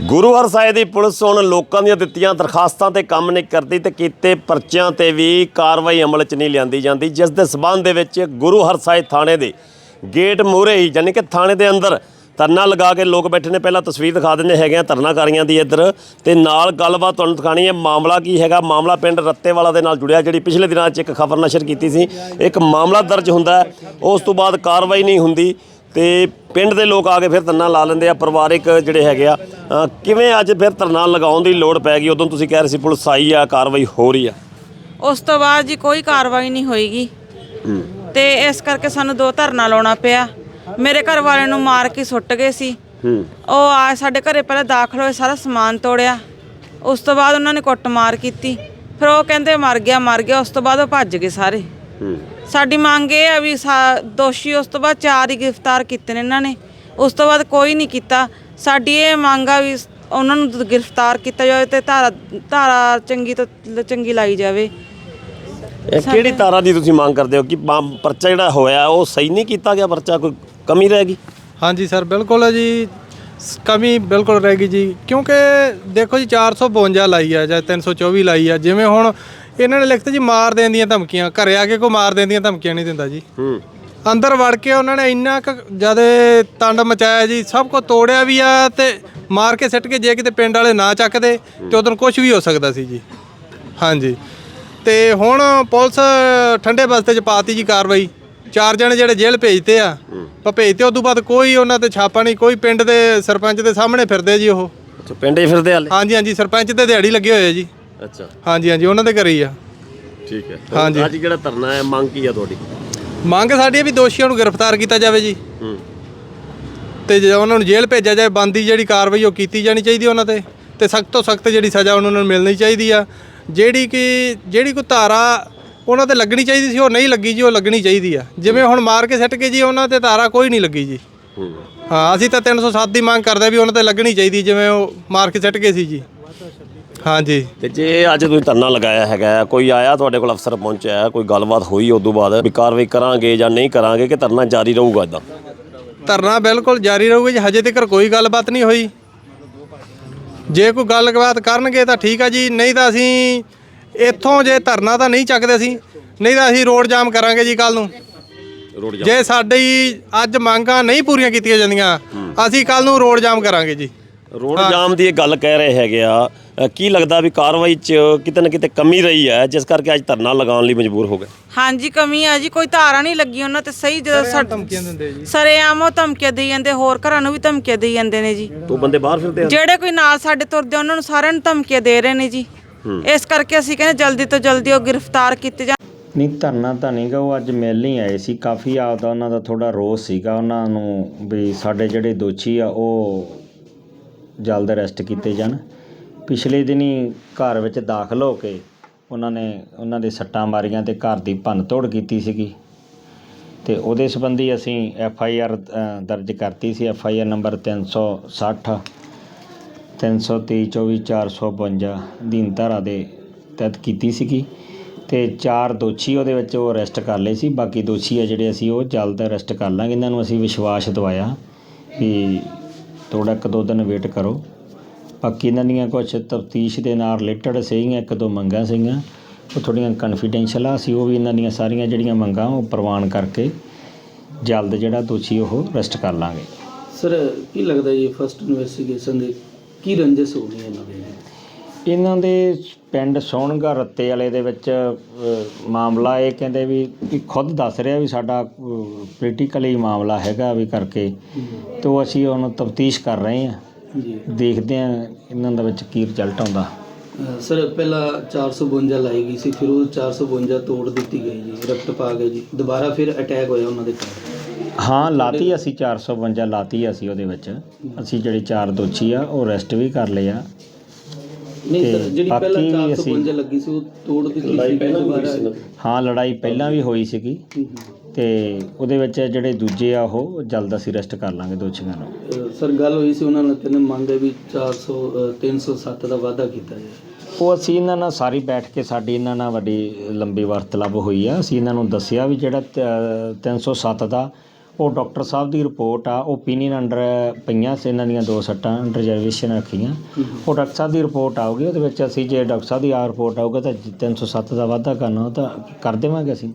ਗੁਰੂ ਹਰਸਾਏ ਦੀ police ਹੁਣ ਲੋਕਾਂ ਦੀਆਂ ਦਿੱਤੀਆਂ ਦਰਖਾਸਤਾਂ ਤੇ ਕੰਮ ਨਹੀਂ ਕਰਦੀ ਤੇ ਕੀਤੇ ਪਰਚਿਆਂ ਤੇ ਵੀ ਕਾਰਵਾਈ ਅਮਲ 'ਚ ਨਹੀਂ ਲਿਆਂਦੀ ਜਾਂਦੀ, ਜਿਸ ਦੇ ਸਬੰਧ ਦੇ ਵਿੱਚ ਗੁਰੂ ਹਰਸਾਏ ਥਾਣੇ ਦੇ ਗੇਟ ਮੂਹਰੇ ਹੀ ਯਾਨੀ ਕਿ ਥਾਣੇ ਦੇ ਅੰਦਰ ਧਰਨਾ ਲਗਾ ਕੇ ਲੋਕ ਬੈਠੇ ਨੇ। ਪਹਿਲਾਂ ਤਸਵੀਰ ਦਿਖਾ ਦਿੰਦੇ ਹੈਗੇ ਆ ਧਰਨਾਕਾਰੀਆਂ ਦੀ ਇੱਧਰ ਤੇ ਨਾਲ ਗੱਲਬਾਤ ਤੁਹਾਨੂੰ ਦਿਖਾਣੀ ਹੈ। ਮਾਮਲਾ ਕੀ ਹੈਗਾ? ਮਾਮਲਾ ਪਿੰਡ ਰੱਤੇਵਾਲਾ ਦੇ ਨਾਲ ਜੁੜਿਆ, ਜਿਹੜੀ ਪਿਛਲੇ ਦਿਨਾਂ 'ਚ ਇੱਕ ਖਬਰ ਨਸ਼ਰ ਕੀਤੀ ਸੀ। ਇੱਕ ਮਾਮਲਾ ਦਰਜ ਹੁੰਦਾ ਉਸ ਤੋਂ ਬਾਅਦ ਕਾਰਵਾਈ ਨਹੀਂ ਹੁੰਦੀ। ਤੇ ਪਿੰਡ ਦੇ ਲੋਕ ਆ ਕੇ ਫਿਰ ਧਰਨਾ ਲਾ ਲੈਂਦੇ ਆ ਪਰਿਵਾਰਿਕ ਜਿਹੜੇ ਹੈਗੇ ਆ। ਅ, ਕਿਵੇਂ ਅੱਜ ਫਿਰ ਧਰਨਾ ਲਗਾਉਣ ਦੀ ਲੋੜ ਪੈ ਗਈ? ਉਦੋਂ ਤੁਸੀਂ ਕਹਿ ਰਹੇ ਸੀ ਪੁਲਿਸ ਆਈ ਆ ਕਾਰਵਾਈ ਹੋ ਰਹੀ ਆ। ਉਸ ਤੋਂ ਬਾਅਦ ਜੀ ਕੋਈ ਕਾਰਵਾਈ ਨਹੀਂ ਹੋਈਗੀ ਤੇ ਇਸ ਕਰਕੇ ਸਾਨੂੰ ਦੋ ਧਰਨਾ ਲਾਉਣਾ ਪਿਆ। ਮੇਰੇ ਘਰ ਵਾਲੇ ਨੂੰ ਮਾਰ ਕੇ ਸੁੱਟ ਗਏ ਸੀ। ਹੂੰ। ਉਹ ਆ ਸਾਡੇ ਘਰੇ ਪਹਿਲਾਂ ਦਾਖਲ ਹੋਏ ਸਾਰਾ ਸਮਾਨ ਤੋੜਿਆ। ਉਸ ਤੋਂ ਬਾਅਦ ਉਹਨਾਂ ਨੇ ਕੁੱਟਮਾਰ ਕੀਤੀ। ਫਿਰ ਉਹ ਕਹਿੰਦੇ ਮਰ ਗਿਆ ਮਰ ਗਿਆ। ਉਸ ਤੋਂ ਬਾਅਦ ਉਹ ਭੱਜ ਗਏ ਸਾਰੇ। ਹੂੰ। ਸਾਡੀ ਮੰਗ ਇਹ ਆ ਵੀ ਸਾ- ਦੋਸ਼ੀ ਉਸ ਤੋਂ ਬਾਅਦ ਚਾਰ ਹੀ ਗ੍ਰਿਫਤਾਰ ਕੀਤੇ ਨੇ ਇਹਨਾਂ ਨੇ। ਉਸ ਤੋਂ ਬਾਅਦ ਕੋਈ ਨਹੀਂ ਕੀਤਾ। ਸਾਡੀ ਇਹ ਮੰਗ ਆ ਵੀ ਉਹਨਾਂ ਨੂੰ ਗ੍ਰਿਫਤਾਰ ਕੀਤਾ ਜਾਵੇ ਤੇ ਧਾਰਾ ਧਾਰਾ ਚੰਗੀ ਤੋਂ ਚੰਗੀ ਲਾਈ ਜਾਵੇ। ਇਹ ਕਿਹੜੀ ਤਾਰਾ ਦੀ ਤੁਸੀਂ ਮੰਗ ਕਰਦੇ ਹੋ ਕਿ ਮਾਮ- ਪਰਚਾ ਜਿਹੜਾ ਹੋਇਆ ਉਹ ਸਹੀ ਨਹੀਂ ਕੀਤਾ ਗਿਆ? ਪਰਚਾ ਕੋਈ ਕਮੀ ਰਹਿ ਗਈ? ਹਾਂਜੀ ਸਰ ਬਿਲਕੁਲ ਜੀ। ਸ- ਕਮੀ ਬਿਲਕੁਲ ਰਹਿ ਗਈ ਜੀ। ਕਿਉਂਕਿ ਦੇਖੋ ਜੀ 452 ਲਾਈ ਆ ਜਾਂ 324 ਲਾਈ ਆ। ਜਿਵੇਂ ਹੁਣ ਇਹਨਾਂ ਨੇ ਲਿਖਤ ਜੀ ਮਾਰ ਦੇਣ ਦੀਆਂ ਧਮਕੀਆਂ। ਘਰੇ ਆ ਕੇ ਕੋਈ ਮਾਰ ਦੇਣ ਦੀਆਂ ਧਮਕੀਆਂ ਨਹੀਂ ਦਿੰਦਾ ਜੀ। ਹੂੰ। ਅੰਦਰ ਵੜ ਕੇ ਉਹਨਾਂ ਨੇ ਇੰਨਾ ਕੁ ਜਿਆਦੇ ਤੰਡ ਮਚਾਇਆ ਜੀ ਸਭ ਕੁਝ ਤੋੜਿਆ ਵੀ ਆ ਤੇ ਮਾਰ ਕੇ ਸਿੱਟ ਕੇ ਜੇ ਕਿਤੇ ਪਿੰਡ ਵਾਲੇ ਨਾ ਚੱਕਦੇ ਤੇ ਉਦੋਂ ਕੁਝ ਵੀ ਹੋ ਸਕਦਾ ਸੀ ਜੀ। ਹਾਂਜੀ। ਤੇ ਹੁਣ ਪੁਲਿਸ ਠੰਡੇ ਬਸਤੇ ਚ ਪਾਤੀ ਜੀ ਕਾਰਵਾਈ। ਚਾਰ ਜਣੇ ਜਿਹੜੇ ਜੇਲ੍ਹ ਭੇਜਤੇ ਆ ਪਰ ਭੇਜਤੇ ਉਦੋਂ ਬਾਅਦ ਕੋਈ ਉਹਨਾਂ ਤੇ ਛਾਪਾ ਨਹੀਂ ਕੋਈ ਪਿੰਡ ਦੇ ਸਰਪੰਚ ਦੇ ਸਾਹਮਣੇ ਫਿਰਦੇ ਜੀ ਉਹ। ਅੱਛਾ ਪਿੰਡ ਹੀ ਫਿਰਦੇ ਹਾਲੇ? ਹਾਂਜੀ ਹਾਂਜੀ ਸਰਪੰਚ ਤੇ ਦਿਹਾੜੀ ਲੱਗੇ ਹੋਏ ਆ ਜੀ। ਅੱਛਾ। ਹਾਂਜੀ ਹਾਂਜੀ ਉਹਨਾਂ ਦੇ ਘਰੇ ਹੀ ਆ। ਠੀਕ ਹੈ। ਹਾਂਜੀ। ਅੱਜ ਜਿਹੜਾ ਧਰਨਾ ਹੈ? ਮੰਗ ਕੀ ਆ ਤੁਹਾਡੀ? ਮੰਗ ਸਾਡੀ ਹੈ ਵੀ ਦੋਸ਼ੀਆਂ ਨੂੰ ਗ੍ਰਿਫਤਾਰ ਕੀਤਾ ਜਾਵੇ ਜੀ। ਹੂੰ। ਤੇ ਜੇ ਉਹਨਾਂ ਨੂੰ ਜੇਲ੍ਹ ਭੇਜਿਆ ਜਾਏ ਬੰਦੀ ਜਿਹੜੀ ਕਾਰਵਾਈ ਉਹ ਕੀਤੀ ਜਾਣੀ ਚਾਹੀਦੀ ਉਹਨਾਂ ਤੇ। ਤੇ ਸਖਤ ਤੋਂ ਸਖਤ ਜਿਹੜੀ ਸਜ਼ਾ ਉਹਨਾਂ ਨੂੰ ਮਿਲਣੀ ਚਾਹੀਦੀ ਆ। ਜਿਹੜੀ ਕਿ ਜਿਹੜੀ ਕੋਈ ਧਾਰਾ ਉਹਨਾਂ ਤੇ ਲੱਗਣੀ ਚਾਹੀਦੀ ਸੀ ਉਹ ਨਹੀਂ ਲੱਗੀ ਜੀ ਉਹ ਲੱਗਣੀ ਚਾਹੀਦੀ ਆ। ਜਿਵੇਂ ਹੁਣ ਮਾਰ ਕੇ ਸੱਟ ਕੇ ਜੀ ਉਹਨਾਂ ਤੇ ਧਾਰਾ ਕੋਈ ਨਹੀਂ ਲੱਗੀ ਜੀ। ਹੂੰ। ਹਾਂ ਅਸੀਂ ਤਾਂ 307 ਦੀ ਮੰਗ ਕਰਦੇ ਵੀ ਉਹਨਾਂ ਤੇ ਲੱਗਣੀ ਚਾਹੀਦੀ ਜਿਵੇਂ ਉਹ ਮਾਰ ਕੇ ਸੱਟ ਗਏ ਸੀ ਜੀ। ਹਾਂਜੀ। ਤੇ ਜੇ ਅੱਜ ਤੁਸੀਂ ਧਰਨਾ ਲਗਾਇਆ ਹੈਗਾ ਕੋਈ ਆਇਆ ਤੁਹਾਡੇ ਕੋਲ ਅਫਸਰ ਪਹੁੰਚਿਆ ਕੋਈ ਗੱਲਬਾਤ ਹੋਈ ਉਸ ਤੋਂ ਬਾਅਦ ਵੀ ਕਾਰਵਾਈ ਕਰਾਂਗੇ ਜਾਂ ਨਹੀਂ ਕਰਾਂਗੇ ਕਿ ਧਰਨਾ ਜਾਰੀ ਰਹੂਗਾ ਇਦਾਂ? ਧਰਨਾ ਬਿਲਕੁਲ ਜਾਰੀ ਰਹੂਗਾ ਜੀ ਹਜੇ ਤੱਕ ਕੋਈ ਗੱਲਬਾਤ ਨਹੀਂ ਹੋਈ। ਜੇ ਕੋਈ ਗੱਲਬਾਤ ਕਰਨਗੇ ਤਾਂ ਠੀਕ ਆ ਜੀ ਨਹੀਂ ਤਾਂ ਅਸੀਂ ਇੱਥੋਂ ਜੇ ਧਰਨਾ ਤਾਂ ਨਹੀਂ ਚੱਕਦੇ ਅਸੀਂ ਨਹੀਂ ਤਾਂ ਅਸੀਂ ਰੋਡ ਜਾਮ ਕਰਾਂਗੇ ਜੀ ਕੱਲ ਨੂੰ। ਰੋਡ ਜੇ ਸਾਡੀ ਅੱਜ ਮੰਗਾਂ ਨਹੀਂ ਪੂਰੀਆਂ ਕੀਤੀਆਂ ਜਾਂਦੀਆਂ ਅਸੀਂ ਕੱਲ ਨੂੰ ਰੋਡ ਜਾਮ ਕਰਾਂਗੇ ਜੀ। ਰੋਡ ਜਾਮ ਦੀ ਇਹ ਗੱਲ ਕਹਿ ਰਹੇ ਹੈਗੇ ਆ। ਅ, ਕੀ ਲੱਗਦਾ ਵੀ ਕਾਰਵਾਈ 'ਚ ਕਿਤੇ ਨਾ ਕਿਤੇ ਕਮੀ ਰਹੀ ਹੈ ਜਿਸ ਕਰਕੇ ਅੱਜ ਧਰਨਾ ਲਗਾਉਣ ਲਈ ਮਜਬੂਰ ਹੋ ਗਏ? ਹਾਂਜੀ ਕਮੀ ਆ ਜੀ ਕੋਈ ਧਾਰਾ ਨਹੀਂ ਲੱਗੀ ਉਹਨਾਂ ਤੇ ਸਹੀ ਜਦੋਂ ਸਾ- ਧਮਕੀਆਂ ਦਿੰਦੇ ਜੀ। ਸਰੇਆਮ ਉਹ ਧਮਕੀਆਂ ਦੇਈ ਜਾਂਦੇ ਹੋਰ ਘਰਾਂ ਨੂੰ ਵੀ ਧਮਕੀਆਂ ਦੇਈ ਜਾਂਦੇ ਨੇ ਜੀ। ਤੋ ਬੰਦੇ ਬਾਹਰ ਫਿਰਦੇ ਆ? ਜਿਹੜੇ ਕੋਈ ਨਾਲ ਸਾਡੇ ਤੁਰਦੇ ਉਹਨਾਂ ਨੂੰ ਸਾਰਿਆਂ ਨੂੰ ਧਮਕੀਆਂ ਦੇ ਰਹੇ ਨੇ ਜੀ। ਇਸ ਕਰਕੇ ਅਸੀਂ ਕਹਿੰਦੇ ਜਲਦੀ ਤੋਂ ਜਲਦੀ ਉਹ ਗ੍ਰਿਫਤਾਰ ਕੀਤੇ ਜਾਣ। ਨਹੀਂ ਧਰਨਾ ਤਾਂ ਨਹੀਂ ਗਾ ਉਹ ਅੱਜ ਮਿਲ ਨਹੀਂ ਆਏ ਸੀ। ਕਾਫੀ ਆਪਦਾ ਉਹਨਾਂ ਦਾ ਥੋੜਾ ਰੋਸ ਸੀਗਾ ਉਹਨਾਂ ਨੂੰ ਵੀ ਸਾਡੇ ਜਿਹੜੇ ਦੋਸ਼ੀ ਆ ਉਹ ਜਲਦ ਅਰੈਸਟ ਕੀਤੇ ਜਾਣ। ਪਿਛਲੇ ਦਿਨੀ ਘਰ ਵਿੱਚ ਦਾਖਲ ਹੋ ਕੇ ਉਹਨਾਂ ਨੇ ਉਹਨਾਂ ਦੇ ਸੱਟਾਂ ਮਾਰੀਆਂ ਅਤੇ ਘਰ ਦੀ ਭੰਨ ਤੋੜ ਕੀਤੀ ਸੀਗੀ। ਅਤੇ ਉਹਦੇ ਸੰਬੰਧੀ ਅਸੀਂ ਐਫ ਆਈ ਆਰ ਦਰਜ ਕਰਤੀ ਸੀ। ਐਫ ਆਈ ਆਰ ਨੰਬਰ ਤਿੰਨ ਸੌ ਸੱਠ, ਤਿੰਨ ਸੌ 360 323 24 452 ਦੀਨ ਧਾਰਾ ਦੇ ਤਹਿਤ ਕੀਤੀ ਸੀਗੀ। ਤੇ ਚਾਰ ਦੋਸ਼ੀ ਉਹਦੇ ਵਿੱਚ ਉਹ ਅਰੈਸਟ ਕਰ ਲਏ ਸੀ। ਬਾਕੀ ਦੋਸ਼ੀ ਆ ਜਿਹੜੇ ਅਸੀਂ ਉਹ ਜਲਦ ਅਰੈਸਟ ਕਰ ਲਾਂਗੇ। ਇਹਨਾਂ ਨੂੰ ਅਸੀਂ ਵਿਸ਼ਵਾਸ ਦਵਾਇਆ ਕਿ ਥੋੜਾ ਇੱਕ ਦੋ ਦਿਨ ਵੇਟ ਕਰੋ। ਬਾਕੀ ਇਹਨਾਂ ਦੀਆਂ ਕੁਝ ਤਫਤੀਸ਼ ਦੇ ਨਾਲ ਰਿਲੇਟਡ ਸੀਗੀਆਂ, ਇੱਕ ਦੋ ਮੰਗਾਂ ਸੀਗੀਆਂ। ਉਹ ਥੋੜੀਆਂ ਕਨਫੀਡੈਂਸ਼ੀਅਲ ਆ, ਅਸੀਂ ਉਹ ਵੀ ਇਹਨਾਂ ਦੀਆਂ ਸਾਰੀਆਂ ਜਿਹੜੀਆਂ ਮੰਗਾਂ ਉਹ ਪ੍ਰਵਾਨ ਕਰਕੇ ਜਲਦ ਜਿਹੜਾ ਦੋਸ਼ੀ ਉਹ ਅਰੈਸਟ ਕਰ ਲਾਂਗੇ। ਸਰ ਕੀ ਲੱਗਦਾ ਜੀ ਫਸਟ ਇਨਵੈਸਟੀਗੇਸ਼ਨ ਦੇ ਕੀ ਰੰਜਸ ਹੋ ਗਈ ਇਹਨਾਂ ਦੇ? ਇਹਨਾਂ ਦੇ ਪਿੰਡ ਸੋਹਣਗਾ ਰੱਤੇ ਵਾਲੇ ਦੇ ਵਿੱਚ ਮਾਮਲਾ ਇਹ ਕਹਿੰਦੇ ਵੀ ਖੁਦ ਦੱਸ ਰਿਹਾ ਵੀ ਸਾਡਾ ਪੋਲੀਟੀਕਲੀ ਮਾਮਲਾ ਹੈਗਾ ਵੀ ਕਰਕੇ ਤੇ ਅਸੀਂ ਹੁਣ ਤਫਤੀਸ਼ ਕਰ ਰਹੇ ਹਾਂ। ਜੀ। ਦੇਖਦੇ ਹਾਂ ਇਹਨਾਂ ਦਾ ਵਿੱਚ ਕੀ ਰਿਜ਼ਲਟ ਆਉਂਦਾ। ਸਰ ਪਹਿਲਾਂ 452 ਲਾਈ ਗਈ ਸੀ ਫਿਰ ਉਹ 452 ਤੋੜ ਦਿੱਤੀ ਗਈ ਜੀ ਰਕਤ ਪਾ ਗਏ ਜੀ। ਦੁਬਾਰਾ ਫਿਰ ਅਟੈਕ ਹੋਇਆ ਉਹਨਾਂ ਦੇ ਹਾਂ ਲਾਤੀ ਅਸੀਂ 452 ਲਾਤੀ ਅਸੀਂ ਉਹਦੇ ਵਿੱਚ। ਅਸੀਂ ਜਿਹੜੇ ਚਾਰ ਦੋਸ਼ੀ ਆ ਉਹ ਅਰੈਸਟ ਵੀ ਕਰ ਲਏ ਆ। ਨਹੀਂ ਸਰ ਜਿਹੜੀ ਪਹਿਲਾਂ ਬਾਕੀ ਵੀ ਅਸੀਂ- 452 ਲੱਗੀ ਸੀ ਉਹ ਤੋੜ ਦਿੱਤੀ ਸੀ ਦੁਬਾਰਾ। ਹਾਂ ਲੜਾਈ ਪਹਿਲਾਂ ਵੀ ਹੋਈ ਸੀਗੀ। ਤੇ ਉਹਦੇ ਵਿੱਚ ਜਿਹੜੇ ਦੂਜੇ ਆ ਉਹ ਜਲਦ ਅਸੀਂ ਅਰੈਸਟ ਕਰ ਲਾਂਗੇ ਦੋਸ਼ੀਆਂ ਨੂੰ। ਸਰ ਗੱਲ ਹੋਈ ਸੀ ਉਹਨਾਂ ਨੇ ਕਹਿੰਦੇ ਮੰਗ ਹੈ ਵੀ 400 ਅਹ 307 ਦਾ ਵਾਅਦਾ ਕੀਤਾ ਜਾਏ ਉਹ ਅਸੀਂ ਇਹਨਾਂ ਨਾਲ ਸਾਰੀ ਬੈਠ ਕੇ ਸਾਡੀ ਇਹਨਾਂ ਨਾਲ ਵੱਡੀ ਲੰਬੀ ਵਾਰਤਾਲਾਪ ਹੋਈ ਆ। ਅਸੀਂ ਇਹਨਾਂ ਨੂੰ ਦੱਸਿਆ ਵੀ ਜਿਹੜਾ ਤ- 307 ਦਾ ਉਹ ਡਾਕਟਰ ਸਾਹਿਬ ਦੀ ਰਿਪੋਰਟ ਆ ਓਪੀਨੀਅਨ ਅੰਡਰ ਪਈਆਂ ਸੀ ਇਹਨਾਂ ਦੀਆਂ ਦੋ ਸੱਟਾਂ ਰਿਜ਼ਰਵੇਸ਼ਨ ਰੱਖੀਆਂ। ਉਹ ਡਾਕਟਰ ਸਾਹਿਬ ਦੀ ਰਿਪੋਰਟ ਆਊਗੀ ਉਹਦੇ ਵਿੱਚ ਅਸੀਂ ਜੇ ਡਾਕਟਰ ਸਾਹਿਬ ਦੀ ਆ ਰਿਪੋਰਟ ਆਊਗਾ ਤਾਂ 307 ਦਾ ਵਾਧਾ ਕਰਨਾ ਉਹ ਤਾਂ ਕਰ ਦੇਵਾਂਗੇ ਅਸੀਂ।